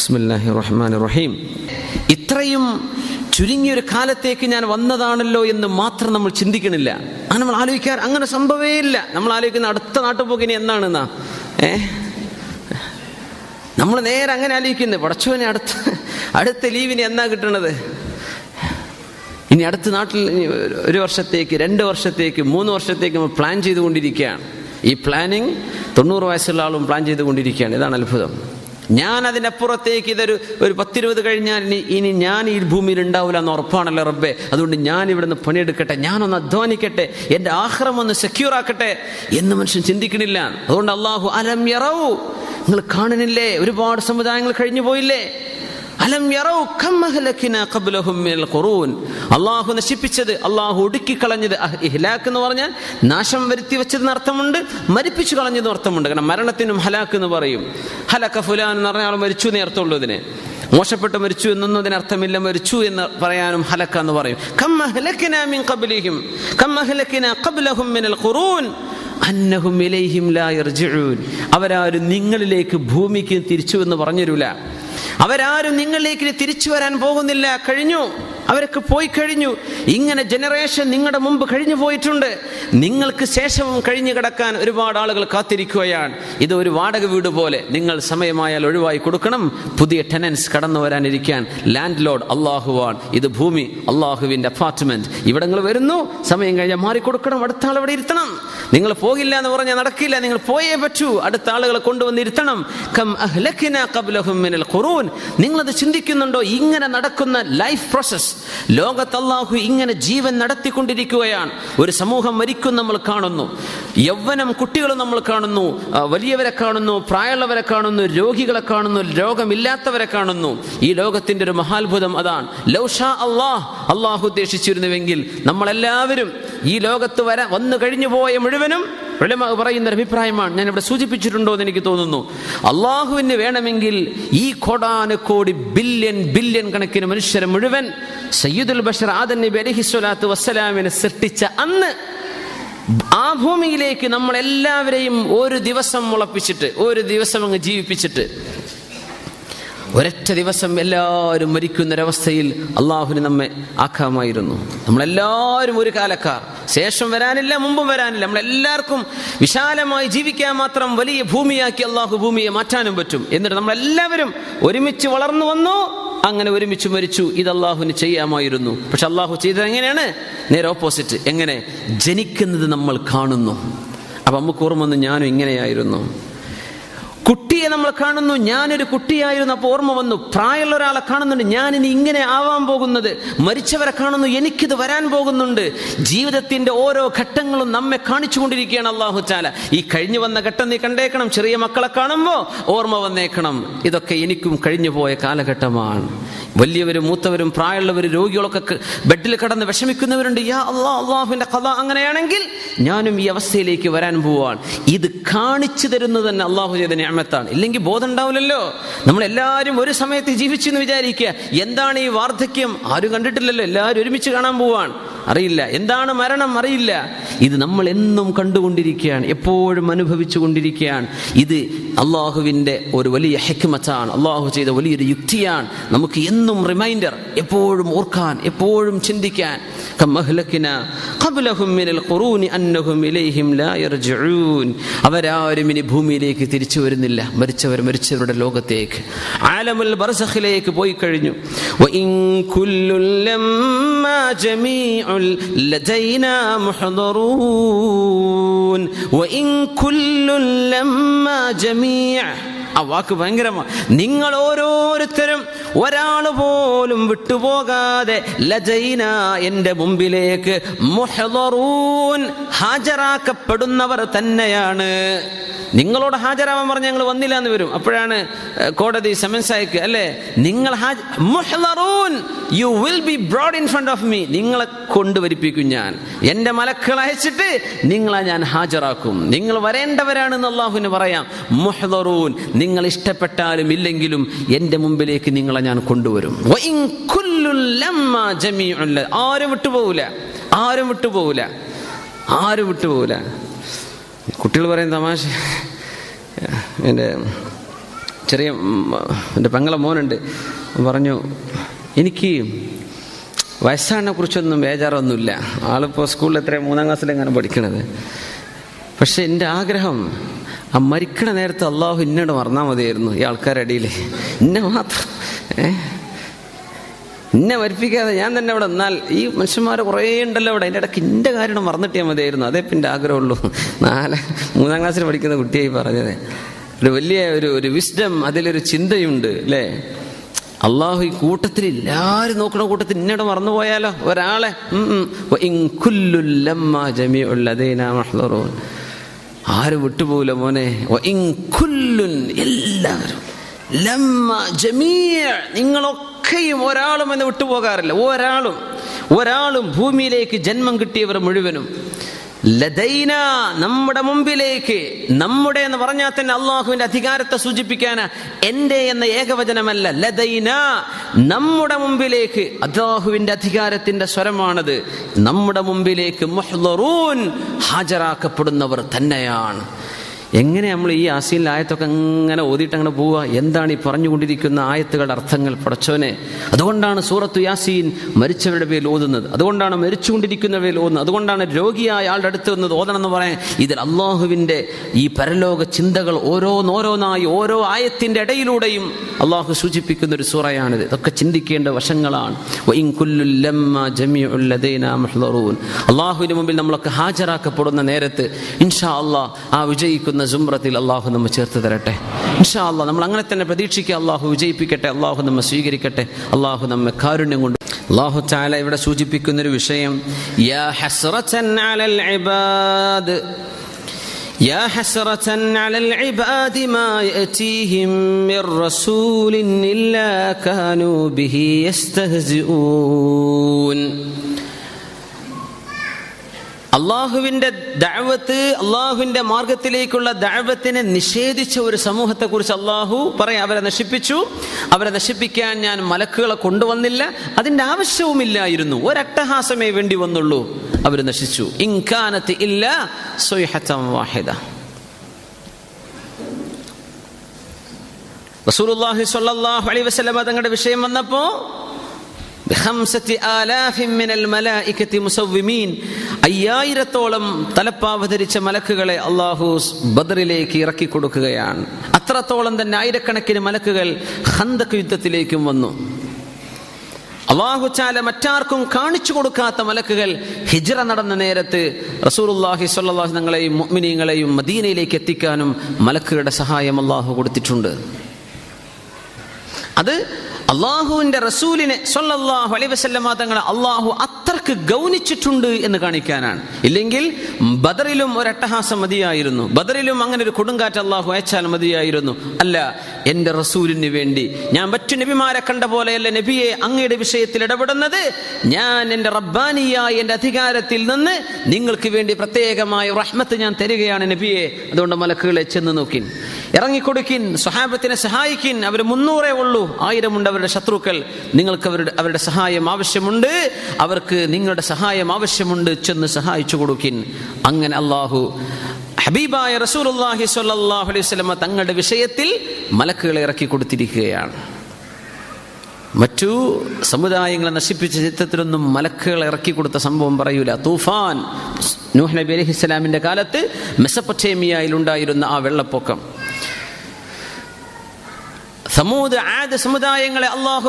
ബിസ്മില്ലാഹി റഹീം ഇത്രയും ചുരുങ്ങിയൊരു കാലത്തേക്ക് ഞാൻ വന്നതാണല്ലോ എന്ന് മാത്രം നമ്മൾ ചിന്തിക്കണില്ല. ആ നമ്മൾ ആലോചിക്കാൻ അങ്ങനെ സംഭവേ ഇല്ല നമ്മൾ ആലോചിക്കുന്ന അടുത്ത നാട്ടുപോക്കിനി എന്നാണെന്നാ ഏ? നമ്മൾ നേരെ അങ്ങനെ ആലോചിക്കുന്നത് പടച്ചോനെ അടുത്ത അടുത്ത ലീവിന് എന്നാ കിട്ടണത്? ഇനി അടുത്ത നാട്ടിൽ ഒരു വർഷത്തേക്ക് രണ്ട് വർഷത്തേക്ക് മൂന്ന് വർഷത്തേക്ക് നമ്മൾ പ്ലാൻ ചെയ്തുകൊണ്ടിരിക്കുകയാണ്. ഈ പ്ലാനിങ് തൊണ്ണൂറ് വയസ്സുള്ള ആളും പ്ലാൻ ചെയ്തുകൊണ്ടിരിക്കുകയാണ്. ഇതാണ് അത്ഭുതം. ഞാൻ അതിനപ്പുറത്തേക്ക് ഇതൊരു ഒരു പത്തിരുപത് കഴിഞ്ഞാൽ ഇനി ഇനി ഞാൻ ഈ ഭൂമിയിൽ ഉണ്ടാവില്ല എന്ന് ഉറപ്പാണല്ലോ റബ്ബെ. അതുകൊണ്ട് ഞാൻ ഇവിടുന്ന് പണിയെടുക്കട്ടെ. ഞാനൊന്ന് അധ്വാനിക്കട്ടെ. എന്റെ ആഹ്റം ഒന്ന് സെക്യൂർ ആക്കട്ടെ എന്ന് മനുഷ്യൻ ചിന്തിക്കണില്ല. അതുകൊണ്ട് അള്ളാഹു അലം യറവു നിങ്ങൾ കാണുന്നില്ലേ? ഒരുപാട് സമുദായങ്ങൾ കഴിഞ്ഞു പോയില്ലേ അലം യറൗ ഖുറൂൻ. അല്ലാഹു നശിപ്പിച്ചത് അല്ലാഹു ഒടുക്കിക്കളഞ്ഞത് ഇഹ്ലാക്ക് എന്ന് പറഞ്ഞാൽ നാശം വരുത്തി വെച്ചതെന്ന് അർത്ഥമുണ്ട് മരിപ്പിച്ചു കളഞ്ഞതെന്ന് അർത്ഥമുണ്ട്. കാരണം മരണത്തിനും ഹലാക്ക് എന്ന് പറയും. ഹലക്ക ഫുലാൻ എന്ന് പറഞ്ഞാൽ മരിച്ചു എന്നേ അർത്ഥമുള്ളൂ ഇതിന് മോശപ്പെട്ട് മരിച്ചു എന്നൊന്നും അതിനർത്ഥമില്ല മരിച്ചു എന്ന് പറയാനും ഹലക്ക എന്ന് പറയും. അവരാരും നിങ്ങളിലേക്ക് ഭൂമിക്ക് തിരിച്ചു എന്ന് പറഞ്ഞുതരൂല അവരാരും നിങ്ങളിലേക്ക് തിരിച്ചു വരാൻ പോകുന്നില്ല. കഴിഞ്ഞു. അവരൊക്കെ പോയി കഴിഞ്ഞു. ഇങ്ങനെ ജനറേഷൻ നിങ്ങളുടെ മുമ്പ് കഴിഞ്ഞു പോയിട്ടുണ്ട്. നിങ്ങൾക്ക് ശേഷവും കഴിഞ്ഞു കിടക്കാൻ ഒരുപാട് ആളുകൾ കാത്തിരിക്കുകയാണ്. ഇത് ഒരു വാടക വീട് പോലെ നിങ്ങൾ സമയമായാൽ ഒഴിവായി കൊടുക്കണം. പുതിയ ടെനൻസ് കടന്നു വരാനിരിക്കാൻ ലാൻഡ് ലോഡ് അള്ളാഹുവാൻ ഇത് ഭൂമി അള്ളാഹുവിന്റെ അപ്പാർട്ട്മെന്റ് ഇവിടെ നിങ്ങൾ വരുന്നു. സമയം കഴിഞ്ഞാൽ മാറിക്കൊടുക്കണം അടുത്ത ആൾ ഇവിടെ ഇരുത്തണം. നിങ്ങൾ പോകില്ല എന്ന് പറഞ്ഞാൽ നടക്കില്ല. നിങ്ങൾ പോയേ പറ്റൂ. അടുത്ത ആളുകളെ കൊണ്ടുവന്നിരുത്തണം നിങ്ങളത് ചിന്തിക്കുന്നുണ്ടോ? ഇങ്ങനെ നടക്കുന്ന ലൈഫ് പ്രോസസ് ലോകത്ത് അല്ലാഹു ഇങ്ങനെ ജീവൻ നടത്തിക്കൊണ്ടിരിക്കുകയാണ്. ഒരു സമൂഹം മരിക്കും നമ്മൾ കാണുന്നു. യൗവനം കുട്ടികൾ നമ്മൾ കാണുന്നു. വലിയവരെ കാണുന്നു. പ്രായമുള്ളവരെ കാണുന്നു. രോഗികളെ കാണുന്നു. രോഗമില്ലാത്തവരെ കാണുന്നു. ഈ ലോകത്തിന്റെ ഒരു മഹാത്ഭുതം അതാണ്. ലൗഷാ അള്ളാഹ് അള്ളാഹു ഉദ്ദേശിച്ചിരുന്നുവെങ്കിൽ നമ്മളെല്ലാവരും ഈ ലോകത്ത് വര വന്നു കഴിഞ്ഞു പോയ മുഴുവനും ഉലമ പറയുന്ന അഭിപ്രായമാണ്. ഞാൻ ഇവിടെ സൂചിപ്പിച്ചിട്ടുണ്ടോ എന്ന് എനിക്ക് തോന്നുന്നു. അള്ളാഹുവിന് വേണമെങ്കിൽ ഈ കോടാനുകോടി ബില്യൺ ബില്യൺ കണക്കിന് മനുഷ്യരെ മുഴുവൻ സയ്യിദുൽ ബഷർ ആദൻ നബി അലഹി സ്വലാത്തു വസ്സലാമിനെ സൃഷ്ടിച്ച അന്ന് ആ ഭൂമിയിലേക്ക് നമ്മൾ എല്ലാവരെയും ഒരു ദിവസം മുളപ്പിച്ചിട്ട് ഒരു ദിവസം അങ്ങ് ജീവിപ്പിച്ചിട്ട് ഒരൊറ്റ ദിവസം എല്ലാവരും മരിക്കുന്നൊരവസ്ഥയിൽ അള്ളാഹുവിന് നമ്മെ ആക്കാമായിരുന്നു. നമ്മളെല്ലാവരും ഒരു കാലക്കാർ. ശേഷം വരാനില്ല മുമ്പും വരാനില്ല. നമ്മളെല്ലാവർക്കും വിശാലമായി ജീവിക്കാൻ മാത്രം വലിയ ഭൂമിയാക്കി അള്ളാഹു ഭൂമിയെ മാറ്റാനും പറ്റും. എന്നിട്ട് നമ്മളെല്ലാവരും ഒരുമിച്ച് വളർന്നു വന്നു അങ്ങനെ ഒരുമിച്ച് മരിച്ചു. ഇത് അള്ളാഹുവിന് ചെയ്യാമായിരുന്നു. പക്ഷെ അള്ളാഹു ചെയ്തത് എങ്ങനെയാണ്? നേരെ ഓപ്പോസിറ്റ്. എങ്ങനെ? ജനിക്കുന്നത് നമ്മൾ കാണുന്നു. അപ്പൊ നമുക്ക് ഓർമ്മ ഞാനും ഇങ്ങനെയായിരുന്നു. കുട്ടിയെ നമ്മൾ കാണുന്നു. ഞാനൊരു കുട്ടിയായിരുന്നു അപ്പോൾ ഓർമ്മ വന്നു. പ്രായമുള്ള ഒരാളെ കാണുന്നുണ്ട്. ഞാൻ ഇനി ഇങ്ങനെ ആവാൻ പോകുന്നത്. മരിച്ചവരെ കാണുന്നു. എനിക്കിത് വരാൻ പോകുന്നുണ്ട്. ജീവിതത്തിന്റെ ഓരോ ഘട്ടങ്ങളും നമ്മെ കാണിച്ചുകൊണ്ടിരിക്കുകയാണ് അള്ളാഹു ചാല ഈ കഴിഞ്ഞു വന്ന ഘട്ടം നീ കണ്ടേക്കണം. ചെറിയ മക്കളെ കാണുമ്പോൾ ഓർമ്മ വന്നേക്കണം. ഇതൊക്കെ എനിക്കും കഴിഞ്ഞു പോയ കാലഘട്ടമാണ്. വലിയവരും മൂത്തവരും പ്രായമുള്ളവരും രോഗികളൊക്കെ ബെഡിൽ കിടന്ന് വിഷമിക്കുന്നവരുണ്ട്. യാ അള്ളാഹ് അള്ളാഹുവിന്റെ കഥ അങ്ങനെയാണെങ്കിൽ ഞാനും ഈ അവസ്ഥയിലേക്ക് വരാൻ പോവാണ്. ഇത് കാണിച്ചു തരുന്നത് തന്നെ അള്ളാഹു ചെയ്ത ഞാമത്താണ് ഇല്ലെങ്കിൽ ബോധം ഉണ്ടാവില്ലല്ലോ. നമ്മൾ എല്ലാവരും ഒരു സമയത്ത് ജീവിച്ചു എന്ന് വിചാരിക്കുക. എന്താണ് ഈ വാർദ്ധക്യം? ആരും കണ്ടിട്ടില്ലല്ലോ. എല്ലാവരും ഒരുമിച്ച് കാണാൻ പോവാണ്. അറിയില്ല. എന്താണ് മരണം? അറിയില്ല. ഇത് നമ്മൾ എന്നും കണ്ടുകൊണ്ടിരിക്കുകയാണ്. എപ്പോഴും അനുഭവിച്ചു കൊണ്ടിരിക്കുകയാണ് ഇത് അള്ളാഹുവിന്റെ ഒരു വലിയ ഹെക്മത്താണ്. അള്ളാഹു ചെയ്ത വലിയൊരു യുക്തിയാണ്. നമുക്ക് എന്നും റിമൈൻഡർ എപ്പോഴും ഓർക്കാൻ എപ്പോഴും ചിന്തിക്കാൻ. അവരാരും ഇനി ഭൂമിയിലേക്ക് തിരിച്ചു വരുന്നില്ല. മരിച്ചവർ മരിച്ചവരുടെ ലോകത്തേക്ക്. ആലമുൽ ബർസഖിലേക്ക് പോയി കഴിഞ്ഞു. ജമീ لدينا محضرون. وإن كل لما جميع ആ വാക്ക് ഭയങ്കരമാണ് നിങ്ങൾ ഓരോരുത്തരും ഒരാൾ പോലും വിട്ടുപോകാതെ ലജൈന എന്റെ മുമ്പിലേക്ക് ഹാജരാക്കപ്പെടുന്നവർ തന്നെയാണ്. നിങ്ങളോട് ഹാജരാവാൻ പറഞ്ഞ് ഞങ്ങൾ വന്നില്ല എന്ന് വരും. അപ്പോഴാണ് കോടതി സമൻസ് അയക്ക് അല്ലേ? നിങ്ങൾ you will be brought in front of me നിങ്ങളെ കൊണ്ടുവരിപ്പിക്കും ഞാൻ. എന്റെ മലക്കൾ അയച്ചിട്ട് നിങ്ങളെ ഞാൻ ഹാജരാക്കും. നിങ്ങൾ വരേണ്ടവരാണെന്ന് അള്ളാഹുവിന് പറയാം. മുഹദറൂൻ നിങ്ങൾ ഇഷ്ടപ്പെട്ടാലും ഇല്ലെങ്കിലും എന്റെ മുമ്പിലേക്ക് നിങ്ങളെ ഞാൻ കൊണ്ടുവരും. ആരും വിട്ടുപോകൂല ആരും വിട്ടുപോകൂല ആരും വിട്ടുപോകൂല കുട്ടികൾ പറയും തമാശ. എന്റെ ചെറിയ എന്റെ പെങ്ങളെ മോനുണ്ട്. പറഞ്ഞു എനിക്ക് വയസ്സാണിനെ കുറിച്ചൊന്നും ബേജാറൊന്നുമില്ല. ആളിപ്പോൾ സ്കൂളിൽ എത്ര മൂന്നാം ക്ലാസ്സിലെങ്ങനെ പഠിക്കണത്. പക്ഷെ എന്റെ ആഗ്രഹം ആ മരിക്കണ നേരത്തെ അള്ളാഹു ഇന്നോട് മറന്നാൽ മതിയായിരുന്നു ഈ ആൾക്കാരടിയിൽ ഇന്നെ മാത്രം. എന്നെ മരിപ്പിക്കാതെ ഞാൻ തന്നെ ഇവിടെ എന്നാൽ ഈ മനുഷ്യന്മാർ കുറേ ഉണ്ടല്ലോ ഇവിടെ. അതിന്റെ ഇടയ്ക്ക് ഇന്റെ കാര്യം മറന്നിട്ടേ മതിയായിരുന്നു. അതേ പിന്നെ ആഗ്രഹമുള്ളൂ. നാല് മൂന്നാം ക്ലാസ്സിൽ പഠിക്കുന്ന കുട്ടിയായി പറഞ്ഞത്. ഒരു വലിയ ഒരു ഒരു വിസ്ഡം അതിലൊരു ചിന്തയുണ്ട് അല്ലേ? അള്ളാഹു ഈ കൂട്ടത്തിൽ എല്ലാവരും നോക്കണ കൂട്ടത്തിൽ ഇന്നോട് മറന്നുപോയാലോ ഒരാളെ. ആരും വിട്ടുപോകില്ല മോനെ? എല്ലാവരും. ലമ്മ ജമീഅ. നിങ്ങളൊക്കെയും ഒരാളും എന്ന് വിട്ടുപോകാറില്ല. ഒരാളും ഒരാളും ഭൂമിയിലേക്ക് ജന്മം കിട്ടിയവർ മുഴുവനും. ലദൈന നമ്മുടെ മുമ്പിലേക്ക് നമ്മുടെ എന്ന് പറഞ്ഞാൽ തന്നെ അള്ളാഹുവിന്റെ അധികാരത്തെ സൂചിപ്പിക്കാന്. എന്റെ എന്ന ഏകവചനമല്ല ലദൈന നമ്മുടെ മുമ്പിലേക്ക്. അള്ളാഹുവിന്റെ അധികാരത്തിന്റെ സ്വരമാണത്. നമ്മുടെ മുമ്പിലേക്ക് ഹാജരാക്കപ്പെടുന്നവർ തന്നെയാണ്. എങ്ങനെ നമ്മൾ ഈ ആസീനിൽ ആയത്തൊക്കെ അങ്ങനെ ഓതിയിട്ട് അങ്ങനെ പോവുക? എന്താണ് ഈ പറഞ്ഞുകൊണ്ടിരിക്കുന്ന ആയത്തുകളുടെ അർത്ഥങ്ങൾ പടച്ചോനെ അതുകൊണ്ടാണ് സൂറത്തു യാസീൻ മരിച്ചവരുടെ പേരിൽ ഓതുന്നത്. അതുകൊണ്ടാണ് മരിച്ചുകൊണ്ടിരിക്കുന്നവരുടെ പേരിൽ ഓതുന്നത്. അതുകൊണ്ടാണ് രോഗിയായ ആളുടെ അടുത്ത് വന്നത് ഓതണം എന്ന് പറയാൻ. ഇതിൽ അള്ളാഹുവിന്റെ ഈ പരലോക ചിന്തകൾ ഓരോന്നോരോന്നായി ഓരോ ആയത്തിന്റെ ഇടയിലൂടെയും അള്ളാഹു സൂചിപ്പിക്കുന്ന ഒരു സൂറയാണിത്. ഇതൊക്കെ ചിന്തിക്കേണ്ട വശങ്ങളാണ്. അള്ളാഹുവിന് മുമ്പിൽ നമ്മളൊക്കെ ഹാജരാക്കപ്പെടുന്ന നേരത്ത് ഇൻഷാ അള്ളാഹ് ആ വിജയിക്കുന്ന സുംറത്തിൽ അള്ളാഹു നമ്മെ ചേർത്ത് തരട്ടെ ഇൻഷാ അള്ളാഹ് നമ്മൾ അങ്ങനെ തന്നെ പ്രതീക്ഷിക്കുക അള്ളാഹു വിജയിപ്പിക്കട്ടെ അള്ളാഹു നമ്മെ സ്വീകരിക്കട്ടെ അള്ളാഹു നമ്മെ കാരുണ്യം കൊണ്ട് അള്ളാഹു താല ഇവിടെ സൂചിപ്പിക്കുന്ന ഒരു വിഷയം യാ ഹസ്റതൻ അലൽ ഇബാദ് يا حسرة على العباد ما يأتيهم من رسول إلا كانوا به يستهزئون അള്ളാഹുവിന്റെ ദഅവത്ത് അള്ളാഹുവിന്റെ മാർഗത്തിലേക്കുള്ള ദഅവത്തിനെ നിഷേധിച്ച ഒരു സമൂഹത്തെ കുറിച്ച് അള്ളാഹു പറയാം. അവരെ നശിപ്പിച്ചു. അവരെ നശിപ്പിക്കാൻ ഞാൻ മലക്കുകളെ കൊണ്ടുവന്നില്ല. അതിന്റെ ആവശ്യവുമില്ലായിരുന്നു. ഒരട്ടഹാസമേ വേണ്ടി വന്നുള്ളൂ. അവർ നശിച്ചു. ഇൻകാനത്ത് ഇല്ല സ്വൈഹത്തം വാഹിദ. റസൂലുള്ളാഹി സ്വല്ലല്ലാഹു അലൈഹി തങ്ങളുടെ വിഷയം വന്നപ്പോ ബിഖംസത്തി ആലാഫിൻ മിനൽ മലായികത്തി മുസവ്വിമീൻ. അയ്യായിരത്തോളം തലപ്പാവതരിച്ച മലക്കുകളെ അള്ളാഹു ബദറിലേക്ക് ഇറക്കി കൊടുക്കുകയാണ് അത്രത്തോളം തന്നെ ആയിരക്കണക്കിന് മലക്കുകൾ ഹന്തക് യുദ്ധത്തിലേക്കും വന്നു. അള്ളാഹുച്ചാല മറ്റാർക്കും കാണിച്ചു കൊടുക്കാത്ത മലക്കുകൾ ഹിജ്റ നടന്ന നേരത്ത് റസൂലുള്ളാഹി സ്വല്ലല്ലാഹു തങ്ങളെയും മുഅ്മിനീങ്ങളെയും മദീനയിലേക്ക് എത്തിക്കാനും മലക്കുകളുടെ സഹായം അള്ളാഹു കൊടുത്തിട്ടുണ്ട്. അത് അള്ളാഹുവിന്റെ റസൂലിനെ സൊല്ലാഹു അലൈഹി വസല്ലമ തങ്ങളെ അള്ളാഹു അത്രയ്ക്ക് ഗൗനിച്ചിട്ടുണ്ട് എന്ന് കാണിക്കാനാണ്. ഇല്ലെങ്കിൽ ബദറിലും ഒരു അട്ടഹാസം മതിയായിരുന്നു. ബദറിലും അങ്ങനെ ഒരു കൊടുങ്കാറ്റ് അള്ളാഹു അയച്ചാൽ മതിയായിരുന്നു. അല്ല എന്റെ റസൂലിന് വേണ്ടി ഞാൻ മറ്റു നബിമാരെ കണ്ട പോലെയല്ല നബിയെ അങ്ങയുടെ വിഷയത്തിൽ ഇടപെടുന്നത്. ഞാൻ എന്റെ റബ്ബാനിയായ എന്റെ അധികാരത്തിൽ നിന്ന് നിങ്ങൾക്ക് വേണ്ടി പ്രത്യേകമായ റഹ്മത്ത് ഞാൻ തരികയാണ് നബിയെ. അതുകൊണ്ട് മലക്കുകളെ ചെന്ന് നോക്കിൻ. ഇറങ്ങിക്കൊടുക്കിൻ. സ്വഹാബത്തിനെ സഹായിക്കിൻ. അവർ മുന്നൂറേ ഉള്ളൂ. ആയിരമുണ്ട് അവരുടെ ശത്രുക്കൾ. നിങ്ങൾക്ക് അവരുടെ അവരുടെ സഹായം ആവശ്യമുണ്ട്. അവർക്ക് നിങ്ങളുടെ സഹായം ആവശ്യമുണ്ട്. ചെന്ന് സഹായിച്ചു കൊടുക്കിൻ. അങ്ങനെ അള്ളാഹു ഹബീബായ റസൂലുള്ളാഹി സ്വല്ലല്ലാഹു അലൈഹി തങ്ങളുടെ വിഷയത്തിൽ മലക്കുകളെ ഇറക്കി കൊടുത്തിരിക്കുകയാണ്. മറ്റു സമുദായങ്ങളെ നശിപ്പിച്ച ചിത്രത്തിലൊന്നും മലക്കുകൾ ഇറക്കി കൊടുത്ത സംഭവം പറയൂല. തൂഫാൻ നൂഹ് നബി അലൈഹി ഇസ്ലാമിന്റെ കാലത്ത് മെസപ്പൊട്ടേമിയയിൽ ഉണ്ടായിരുന്ന ആ വെള്ളപ്പൊക്കം. സമൂദ് ആദ് സമുദായങ്ങളെ അള്ളാഹു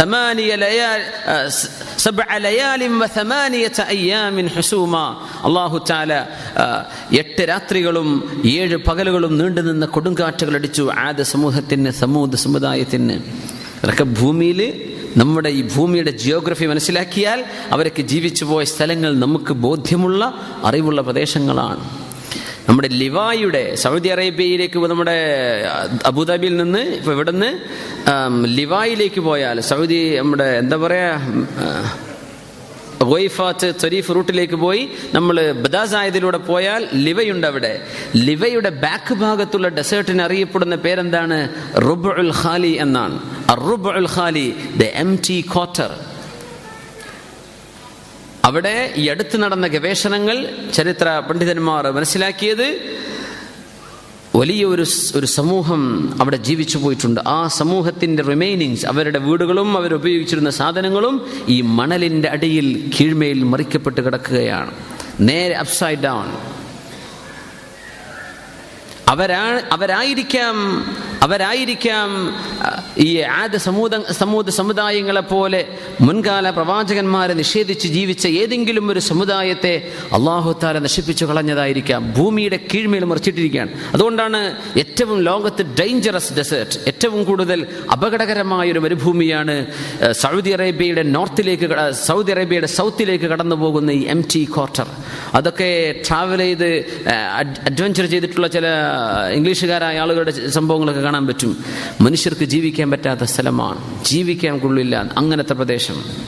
ثمانية ليال آه، س- سبع ليال وثمانية أيام حسوما അള്ളാഹു താല എട്ട് രാത്രികളും ഏഴ് പകലുകളും നീണ്ടു നിന്ന കൊടുങ്കാറ്റുകൾ അടിച്ചു ആദ സമൂഹത്തിന് സമൂഹ സമുദായത്തിന് അതൊക്കെ ഭൂമിയിൽ നമ്മുടെ ഈ ഭൂമിയുടെ ജിയോഗ്രഫി മനസ്സിലാക്കിയാൽ അവരൊക്കെ ജീവിച്ചു പോയ സ്ഥലങ്ങൾ നമുക്ക് ബോധ്യമുള്ള അറിവുള്ള പ്രദേശങ്ങളാണ് നമ്മുടെ ലിവായുടെ സൗദി അറേബ്യയിലേക്ക് നമ്മുടെ അബുദാബിയിൽ നിന്ന് ഇപ്പോൾ ഇവിടെ നിന്ന് ലിവായിലേക്ക് പോയാൽ സൗദി നമ്മുടെ എന്താ പറയാ ഗോയിഫാത്ത് ത്വരീഫ് റൂട്ടിലേക്ക് പോയി നമ്മൾ ബദാസായതിലൂടെ പോയാൽ ലിവയുണ്ട് അവിടെ. ലിവയുടെ ബാക്ക് ഭാഗത്തുള്ള ഡെസേർട്ടിന് അറിയപ്പെടുന്ന പേരെന്താണ്? റുബ് ഖാലി എന്നാണ്. Rub al Khali the empty quarter അവിടെ ഈ അടുത്ത് നടന്ന ഗവേഷണങ്ങൾ ചരിത്ര പണ്ഡിതന്മാർ മനസ്സിലാക്കിയത് വലിയ ഒരു ഒരു സമൂഹം അവിടെ ജീവിച്ചു പോയിട്ടുണ്ട്. ആ സമൂഹത്തിന്റെ റിമൈനിങ്സ് അവരുടെ വീടുകളും അവരുപയോഗിച്ചിരുന്ന സാധനങ്ങളും ഈ മണലിന്റെ അടിയിൽ കീഴ്മേൽ മറിക്കപ്പെട്ട് കിടക്കുകയാണ്. നേരെ അപ്സൈഡ് ഡൗൺ അവരാ അവരായിരിക്കാം അവരായിരിക്കാം ഈ ആദ്യ സമൂഹ സമൂഹ സമുദായങ്ങളെ പോലെ മുൻകാല പ്രവാചകന്മാരെ നിഷേധിച്ച് ജീവിച്ച ഏതെങ്കിലും ഒരു സമുദായത്തെ അള്ളാഹുത്താല നശിപ്പിച്ചു കളഞ്ഞതായിരിക്കാം. ഭൂമിയുടെ കീഴ്മേൽ മറിച്ചിട്ടിരിക്കുകയാണ്. അതുകൊണ്ടാണ് ഏറ്റവും ലോകത്ത് ഡേഞ്ചറസ് ഡെസേർട്ട് ഏറ്റവും കൂടുതൽ അപകടകരമായ ഒരു മരുഭൂമിയാണ് സൗദി അറേബ്യയുടെ നോർത്തിലേക്ക് സൗദി അറേബ്യയുടെ സൗത്തിലേക്ക് കടന്നു പോകുന്ന ഈ എം ടി ക്വാർട്ടർ അതൊക്കെ ട്രാവൽ ചെയ്ത് അഡ്വഞ്ചർ ചെയ്തിട്ടുള്ള ചില ഇംഗ്ലീഷുകാരായ ആളുകളുടെ സംഭവങ്ങളൊക്കെ കാണാൻ പറ്റും. മനുഷ്യർക്ക് ജീവിക്കാൻ പറ്റാത്ത സ്ഥലമാണ്. ജീവിക്കാൻ കൊള്ളില്ല. അങ്ങനത്തെ പ്രദേശം.